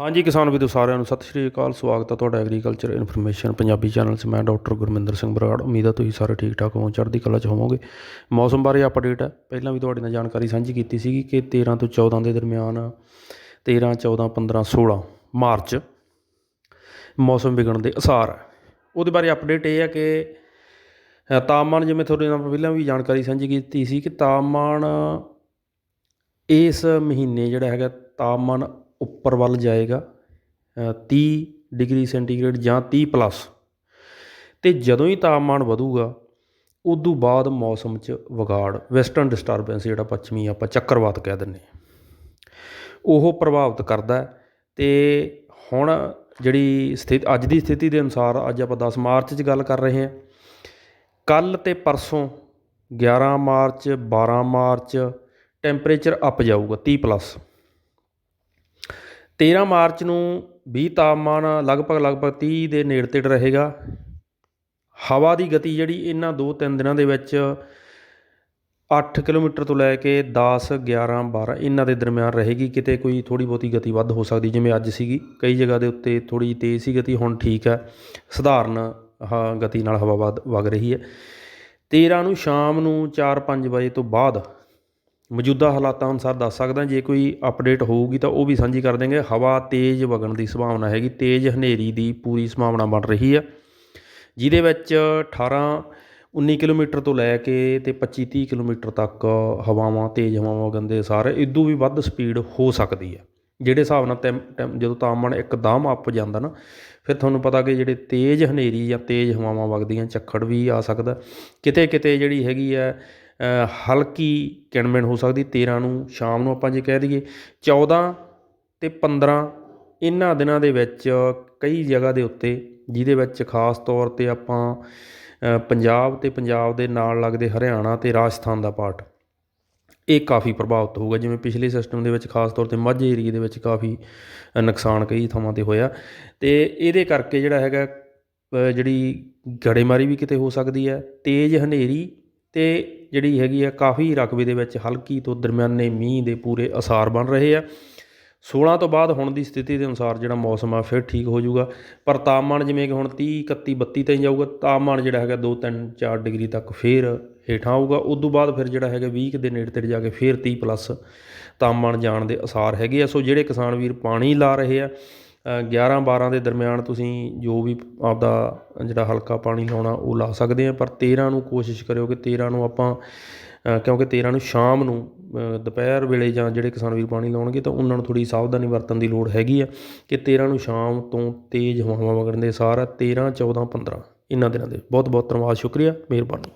ਹਾਂਜੀ, ਕਿਸਾਨ ਵੀਰੋ, ਸਾਰਿਆਂ ਨੂੰ ਸਤਿ ਸ਼੍ਰੀ ਅਕਾਲ। ਸਵਾਗਤ ਹੈ ਤੁਹਾਡਾ ਐਗਰੀਕਲਚਰ ਇਨਫੋਰਮੇਸ਼ਨ ਪੰਜਾਬੀ ਚੈਨਲ 'ਚ। ਮੈਂ ਡਾਕਟਰ ਗੁਰਮਿੰਦਰ ਸਿੰਘ ਬਰਾੜ। ਉਮੀਦ ਹੈ ਤੁਸੀਂ ਸਾਰੇ ਠੀਕ ਠਾਕ ਹੋ ਚੜ੍ਹਦੀ ਕਲਾ 'ਚ ਹੋਵੋਗੇ। ਮੌਸਮ ਬਾਰੇ ਅਪਡੇਟ ਹੈ ਪਹਿਲਾਂ ਵੀ ਤੁਹਾਡੇ ਨਾਲ ਜਾਣਕਾਰੀ ਸਾਂਝੀ ਕੀਤੀ ਸੀਗੀ ਕਿ 13 ਤੋਂ 14 ਦੇ ਦਰਮਿਆਨ 13 14 15 16 ਮਾਰਚ ਮੌਸਮ ਵਿਗੜਨ ਦੇ ਅਸਾਰ ਹੈ ਉਹਦੇ ਬਾਰੇ ਅਪਡੇਟ ਇਹ ਹੈ ਕਿ ਤਾਪਮਾਨ ਜਿਵੇਂ ਤੁਹਾਡੇ ਨਾਲ ਪਹਿਲਾਂ ਵੀ ਜਾਣਕਾਰੀ ਸਾਂਝੀ ਕੀਤੀ ਸੀ ਕਿ ਤਾਪਮਾਨ ਇਸ ਮਹੀਨੇ ਜਿਹੜਾ ਹੈਗਾ, ਤਾਪਮਾਨ ਉੱਪਰ ਵੱਲ ਜਾਏਗਾ ਤੀਹ ਡਿਗਰੀ ਸੈਂਟੀਗ੍ਰੇਡ ਜਾਂ ਤੀਹ ਪਲੱਸ ਅਤੇ ਜਦੋਂ ਹੀ ਤਾਪਮਾਨ ਵਧੂਗਾ, ਉਦੋਂ ਬਾਅਦ ਮੌਸਮ 'ਚ ਵਿਗਾੜ ਵੈਸਟਰਨ ਡਿਸਟਰਬੈਂਸ ਜਿਹੜਾ ਪੱਛਮੀ ਆਪਾਂ ਚੱਕਰਵਾਤ ਕਹਿ ਦਿੰਦੇ ਉਹ ਪ੍ਰਭਾਵਿਤ ਕਰਦਾ ਹੈ ਤੇ ਹੁਣ ਜਿਹੜੀ ਸਥਿਤੀ ਅੱਜ ਦੀ ਸਥਿਤੀ ਦੇ ਅਨੁਸਾਰ ਅੱਜ ਆਪਾਂ 10 ਮਾਰਚ 'ਚ ਗੱਲ ਕਰ ਰਹੇ ਹਾਂ। ਕੱਲ ਤੇ ਪਰਸੋਂ 11 ਮਾਰਚ 12 ਮਾਰਚ ਟੈਂਪਰੇਚਰ ਅਪ ਜਾਊਗਾ 30 ਪਲੱਸ 13 ਮਾਰਚ ਨੂੰ ਵੀ ਤਾਪਮਾਨ ਲਗਭਗ ਲਗਭਗ ਤੀਹ ਦੇ ਨੇੜੇ ਤੇੜ ਰਹੇਗਾ। ਹਵਾ ਦੀ ਗਤੀ ਜਿਹੜੀ ਇਹਨਾਂ 2-3 ਦਿਨਾਂ ਦੇ ਵਿੱਚ ਅੱਠ ਕਿਲੋਮੀਟਰ ਤੋਂ ਲੈ ਕੇ 10 11 12 ਇਹਨਾਂ ਦੇ ਦਰਮਿਆਨ ਰਹੇਗੀ। ਕਿਤੇ ਕੋਈ ਥੋੜੀ ਬਹੁਤੀ ਗਤੀ ਵੱਧ ਹੋ ਸਕਦੀ, ਜਿਵੇਂ ਅੱਜ ਸੀਗੀ। ਕਈ ਜਗ੍ਹਾ ਦੇ ਉੱਤੇ ਥੋੜੀ ਤੇਜ਼ ਸੀ ਗਤੀ, ਹੁਣ ਠੀਕ ਹੈ। ਸਧਾਰਨ ਹਾਂ ਗਤੀ ਨਾਲ ਹਵਾ ਵਧ ਵਗ ਰਹੀ ਹੈ। 13 ਨੂੰ ਸ਼ਾਮ ਨੂੰ 4-5 ਵਜੇ ਤੋਂ ਬਾਅਦ ਮੌਜੂਦਾ ਹਾਲਾਤਾਂ ਅਨੁਸਾਰ ਦੱਸ ਸਕਦਾ, ਜੇ ਕੋਈ ਅਪਡੇਟ ਹੋਊਗੀ ਤਾਂ ਉਹ ਵੀ ਸਾਂਝੀ ਕਰ ਦੇਂਗੇ ਹਵਾ ਤੇਜ਼ ਵਗਣ ਦੀ ਸੰਭਾਵਨਾ ਹੈਗੀ, ਤੇਜ਼ ਹਨੇਰੀ ਦੀ ਪੂਰੀ ਸੰਭਾਵਨਾ ਬਣ ਰਹੀ ਹੈ ਜਿਹਦੇ ਵਿੱਚ 18 19 ਕਿਲੋਮੀਟਰ ਤੋਂ ਲੈ ਕੇ ਤੇ 25 30 ਕਿਲੋਮੀਟਰ ਤੱਕ ਹਵਾਵਾਂ, ਤੇਜ਼ ਹਵਾਵਾਂ ਵਗਣ ਦੇ ਸਾਰੇ ਇਦੋਂ ਵੀ ਵੱਧ ਸਪੀਡ ਹੋ ਸਕਦੀ ਹੈ ਜਿਹੜੇ ਹਿਸਾਬ ਨਾਲ ਟੈਮ ਟੈਮ, ਜਦੋਂ ਤਾਪਮਾਨ ਇੱਕਦਮ ਅੱਪ ਜਾਂਦਾ ਨਾ, ਫਿਰ ਤੁਹਾਨੂੰ ਪਤਾ ਕਿ ਜਿਹੜੇ ਤੇਜ਼ ਹਨੇਰੀ ਜਾਂ ਤੇਜ਼ ਹਵਾਵਾਂ ਵਗਦੀਆਂ ਚੱਖੜ ਵੀ ਆ ਸਕਦਾ। ਕਿਤੇ ਕਿਤੇ ਜਿਹੜੀ ਹੈਗੀ ਹੈ ਹਲਕੀ ਕਿਣਮਿਣ ਹੋ ਸਕਦੀ 13 ਨੂੰ ਸ਼ਾਮ ਨੂੰ ਆਪਾਂ ਜੇ ਕਹਿ ਦਈਏ 14 ਤੇ 15 ਇਹਨਾਂ ਦਿਨਾਂ ਦੇ ਵਿੱਚ ਕਈ ਜਗ੍ਹਾ ਦੇ ਉੱਤੇ, ਜਿਹਦੇ ਵਿੱਚ ਖਾਸ ਤੌਰ ਤੇ ਆਪਾਂ ਪੰਜਾਬ ਅਤੇ ਪੰਜਾਬ ਦੇ ਨਾਲ ਲੱਗਦੇ ਹਰਿਆਣਾ ਅਤੇ ਰਾਜਸਥਾਨ ਦਾ ਪਾਰਟ, ਇਹ ਕਾਫੀ ਪ੍ਰਭਾਵਿਤ ਹੋਊਗਾ। ਜਿਵੇਂ ਪਿਛਲੇ ਸਿਸਟਮ ਦੇ ਵਿੱਚ ਖਾਸ ਤੌਰ ਤੇ ਮਾਝੇ ਏਰੀਏ ਦੇ ਵਿੱਚ ਕਾਫੀ ਨੁਕਸਾਨ ਕਈ ਥਾਵਾਂ ਤੇ ਹੋਇਆ। ਤੇ ਇਹਦੇ ਕਰਕੇ ਜਿਹੜਾ ਹੈਗਾ ਜਿਹੜੀ ਗੜੇਮਾਰੀ ਵੀ ਕਿਤੇ ਹੋ ਸਕਦੀ ਹੈ, ਤੇਜ਼ ਹਨੇਰੀ ਅਤੇ ਜਿਹੜੀ ਹੈਗੀ ਆ ਕਾਫੀ ਰਕਬੇ ਦੇ ਵਿੱਚ ਹਲਕੀ ਤੋਂ ਦਰਮਿਆਨੇ ਮੀਂਹ ਦੇ ਪੂਰੇ ਅਸਾਰ ਬਣ ਰਹੇ ਆ। 16 ਤੋਂ ਬਾਅਦ ਹੁਣ ਦੀ ਸਥਿਤੀ ਦੇ ਅਨੁਸਾਰ ਜਿਹੜਾ ਮੌਸਮ ਆ, ਫਿਰ ਠੀਕ ਹੋ ਜਾਊਗਾ। ਪਰ ਤਾਪਮਾਨ ਜਿਵੇਂ ਕਿ ਹੁਣ 30 31 32 ਤਾਈਂ ਜਾਊਗਾ। ਤਾਪਮਾਨ ਜਿਹੜਾ ਹੈਗਾ 2 3 4 ਡਿਗਰੀ ਤੱਕ ਫਿਰ ਹੇਠਾਂ ਆਊਗਾ। ਉਸ ਤੋਂ ਬਾਅਦ ਫਿਰ ਜਿਹੜਾ ਹੈਗਾ 20 ਦੇ ਨੇੜੇ ਤੇੜੇ ਜਾ ਕੇ ਫਿਰ 30 ਪਲੱਸ ਤਾਪਮਾਨ ਜਾਣ ਦੇ ਅਸਾਰ ਹੈਗੇ ਆ। ਸੋ ਜਿਹੜੇ ਕਿਸਾਨ ਵੀਰ ਪਾਣੀ ਲਾ ਰਹੇ ਆ 11 12 ਦੇ ਦਰਮਿਆਨ ਤੁਸੀਂ ਜੋ ਵੀ ਆਪਦਾ ਜਿਹੜਾ ਹਲਕਾ ਪਾਣੀ ਲਾਉਣਾ ਉਹ ਲਾ ਸਕਦੇ ਹਾਂ ਪਰ 13 ਨੂੰ ਕੋਸ਼ਿਸ਼ ਕਰਿਓ ਕਿ 13 ਨੂੰ ਆਪਾਂ ਕਿਉਂਕਿ 13 ਨੂੰ ਸ਼ਾਮ ਨੂੰ ਦੁਪਹਿਰ ਵੇਲੇ ਜਾਂ ਜਿਹੜੇ ਕਿਸਾਨ ਵੀਰ ਪਾਣੀ ਲਾਉਣਗੇ ਤਾਂ ਉਹਨਾਂ ਨੂੰ ਥੋੜ੍ਹੀ ਸਾਵਧਾਨੀ ਵਰਤਣ ਦੀ ਲੋੜ ਹੈਗੀ ਆ ਕਿ 13 ਨੂੰ ਸ਼ਾਮ ਤੋਂ ਤੇਜ਼ ਹਵਾਵਾਂ ਵਗਣ ਦੇ ਸਾਰ ਆ 13 14 15 ਇਹਨਾਂ ਦਿਨਾਂ ਦੇ। ਬਹੁਤ ਬਹੁਤ ਧੰਨਵਾਦ, ਸ਼ੁਕਰੀਆ, ਮਿਹਰਬਾਨੀ।